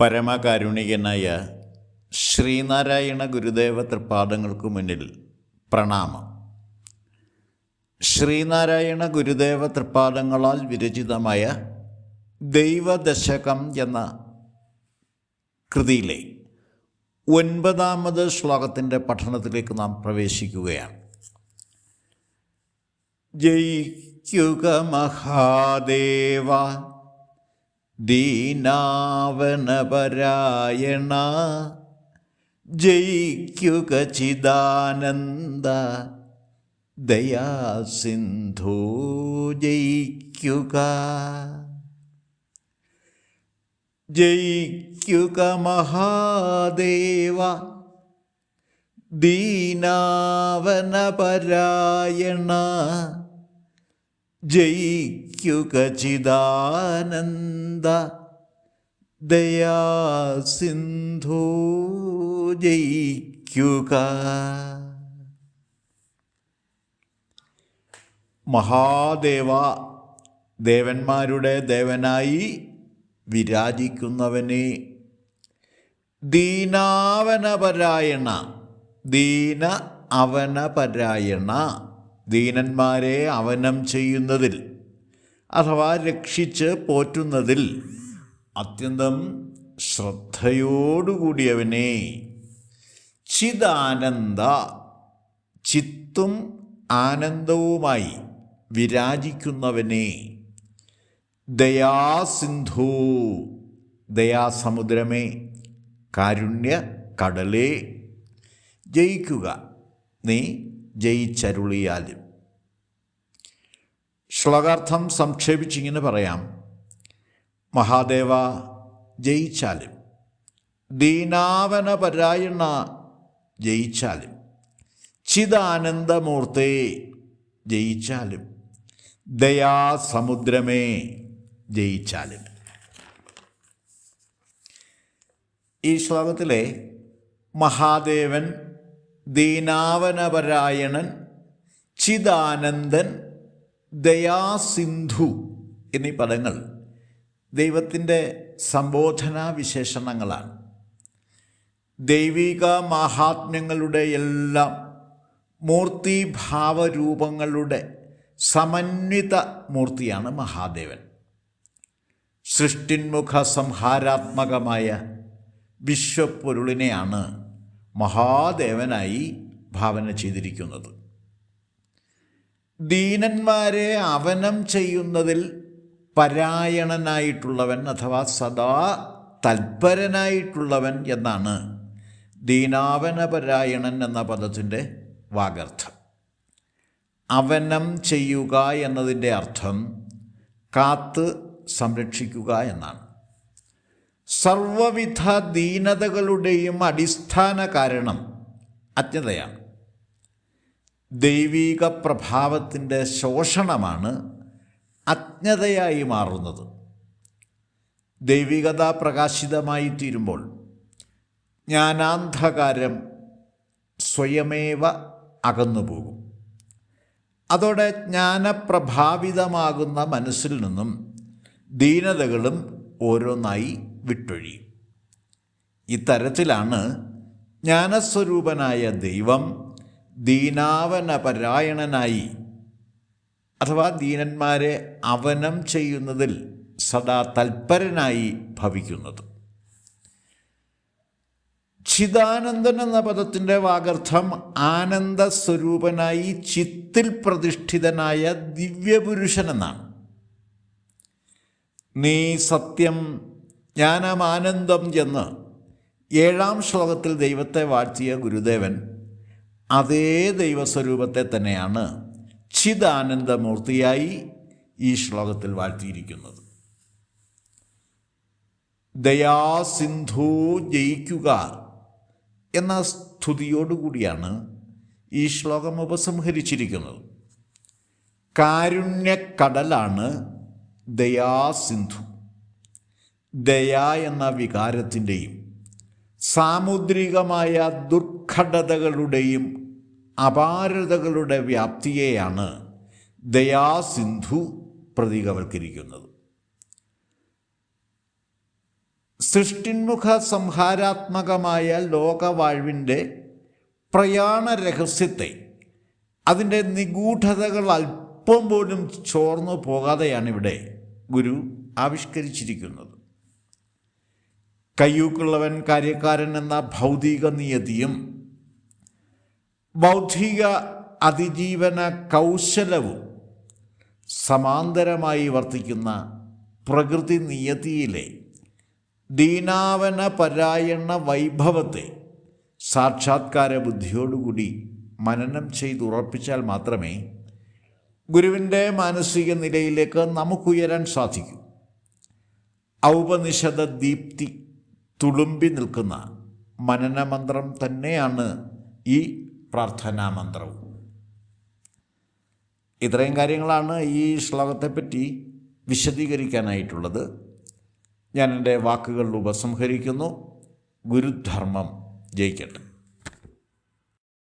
പരമകാരുണികനായ ശ്രീനാരായണ ഗുരുദേവ തൃപ്പാദങ്ങൾക്ക് മുന്നിൽ പ്രണാമം. ശ്രീനാരായണ ഗുരുദേവ തൃപ്പാദങ്ങളാൽ വിരചിതമായ ദൈവദശകം എന്ന കൃതിയിലെ ഒൻപതാമത് ശ്ലോകത്തിന്റെ പഠനത്തിലേക്ക് നാം പ്രവേശിക്കുകയാണ്. ജയിക്കുക മഹാദേവ ദീനാവനപരായണ ജയിക്കുക ചിദാനന്ദ ദയാസിന്ധു ജയിക്കുക. ജയിക്കുക മഹാദേവ ദീനാവനപരായണ ജയിക്കുക ചിദാനന്ദ ദയാസിന്ധു ജയിക്കുക. മഹാദേവ ദേവന്മാരുടെ ദേവനായി വിരാജിക്കുന്നവനെ. ദീനാവനപരായണ ദീന അവനപരായണ ദീനന്മാരെ അവനം ചെയ്യുന്നതിൽ അഥവാ രക്ഷിച്ച് പോറ്റുന്നതിൽ അത്യന്തം ശ്രദ്ധയോടുകൂടിയവനെ ചിദാനന്ദ ചിത്തും ആനന്ദവുമായി വിരാജിക്കുന്നവനെ ദയാസിന്ധു ദയാസമുദ്രമേ കാരുണ്യ കടലേ ജയിക്കുക. നീ ജയിച്ചരുളിയാലും. ശ്ലോകാർത്ഥം സംക്ഷേപിച്ചിങ്ങനെ പറയാം. മഹാദേവ ജയിച്ചാലും. ദീനാവനപരായണ ജയിച്ചാലും. ചിദാനന്ദമൂർത്തേ ജയിച്ചാലും. ദയാസമുദ്രമേ ജയിച്ചാലും. ഈ ശ്ലോകത്തിലെ മഹാദേവൻ ദീനാവനപരായണൻ ചിദാനന്ദൻ ദയാസിന്ധു എന്നീ പദങ്ങൾ ദൈവത്തിന്റെ സംബോധനാ വിശേഷണങ്ങളാണ് ദൈവിക മാഹാത്മ്യങ്ങളുടെ എല്ലാം മൂർത്തിഭാവരൂപങ്ങളുടെ സമന്വിത മൂർത്തിയാണ് മഹാദേവൻ. സൃഷ്ടിന്മുഖ സംഹാരാത്മകമായ വിശ്വപ്പൊരുളിനെയാണ് മഹാദേവനായി ഭാവന ചെയ്തിരിക്കുന്നത്. ദീനന്മാരെ അവനം ചെയ്യുന്നതിൽ പരായണനായിട്ടുള്ളവൻ അഥവാ സദാ തൽപരനായിട്ടുള്ളവൻ എന്നാണ് ദീനാവനപരായണൻ എന്ന പദത്തിന്റെ വാഗർത്ഥം. അവനം ചെയ്യുക എന്നതിന്റെ അർത്ഥം കാത്ത് സംരക്ഷിക്കുക എന്നാണ്. സർവവിധ ദീനതകളുടെയും അടിസ്ഥാന കാരണം അജ്ഞതയാണ്. ദൈവീക പ്രഭാവത്തിന്റെ ശോഷണമാണ് അജ്ഞതയായി മാറുന്നത്. ദൈവികത പ്രകാശിതമായി തീരുമ്പോൾ ജ്ഞാനാന്ധകാരം സ്വയമേവ അകന്നുപോകും അതോടെ ജ്ഞാനപ്രഭാവിതമാകുന്ന മനസ്സിൽ നിന്നും ദീനതകളും ഓരോന്നായി വിട്ടൊഴിയും. ഇത്തരത്തിലാണ് ജ്ഞാനസ്വരൂപനായ ദൈവം ദീനാവനപരായണനായി. അഥവാ ദീനന്മാരെ അവനം ചെയ്യുന്നതിൽ സദാ തൽപരനായി ഭവിക്കുന്നത്. ചിദാനന്ദൻ എന്ന പദത്തിന്റെ വാഗർത്ഥം ആനന്ദ ആനന്ദസ്വരൂപനായി ചിത്തിൽ പ്രതിഷ്ഠിതനായ ദിവ്യപുരുഷൻ എന്നാണ്. നീ സത്യം ജ്ഞാനമാനന്ദം എന്ന് ഏഴാം ശ്ലോകത്തിൽ ദൈവത്തെ വാഴ്ത്തിയ ഗുരുദേവൻ അതേ ദൈവസ്വരൂപത്തെ തന്നെയാണ് ചിദാനന്ദമൂർത്തിയായി ഈ ശ്ലോകത്തിൽ വാഴ്ത്തിയിരിക്കുന്നത്. ദയാസിന്ധു ജയിക്കുക എന്ന സ്തുതിയോടുകൂടിയാണ് ഈ ശ്ലോകം ഉപസംഹരിച്ചിരിക്കുന്നത്. കാരുണ്യക്കടലാണ് ദയാസിന്ധു. ദയ എന്ന വികാരത്തിന്റെയും സാമുദ്രികമായ ദുർഘടതകളുടെയും അപാരതകളുടെ വ്യാപ്തിയെയാണ് ദയാസിന്ധു പ്രതീകവൽക്കരിക്കുന്നത്. സൃഷ്ടിന്മുഖ സംഹാരാത്മകമായ ലോകവാഴ്വിന്റെ പ്രയാണ രഹസ്യത്തെ അതിന്റെ നിഗൂഢതകൾ അല്പം പോലും ചോർന്നു പോകാതെയാണ് ഇവിടെ ഗുരു ആവിഷ്കരിച്ചിരിക്കുന്നത്. കയ്യൂക്കുള്ളവൻ കാര്യക്കാരൻ എന്ന ഭൗതിക നിയതിയും ബൗദ്ധിക അതിജീവന കൗശലവും സമാന്തരമായി വർത്തിക്കുന്ന പ്രകൃതി നിയതിയിലെ ദീനാവന പരായണ വൈഭവത്തെ സാക്ഷാത്കാര ബുദ്ധിയോടുകൂടി മനനം ചെയ്ത് ഉറപ്പിച്ചാൽ മാത്രമേ ഗുരുവിന്റെ മാനസിക നിലയിലേക്ക് നമുക്കുയരാൻ സാധിക്കൂ. ഔപനിഷദ ദീപ്തി തുളുമ്പി നിൽക്കുന്ന മനനമന്ത്രം തന്നെയാണ് ഈ പ്രാർത്ഥനാ മന്ത്രവും ഇത്രയും കാര്യങ്ങളാണ് ഈ ശ്ലോകത്തെപ്പറ്റി വിശദീകരിക്കാനായിട്ടുള്ളത്. ഞാൻ എന്റെ വാക്കുകളിൽ ഉപസംഹരിക്കുന്നു. ഗുരുധർമ്മം ജയിക്കട്ടെ.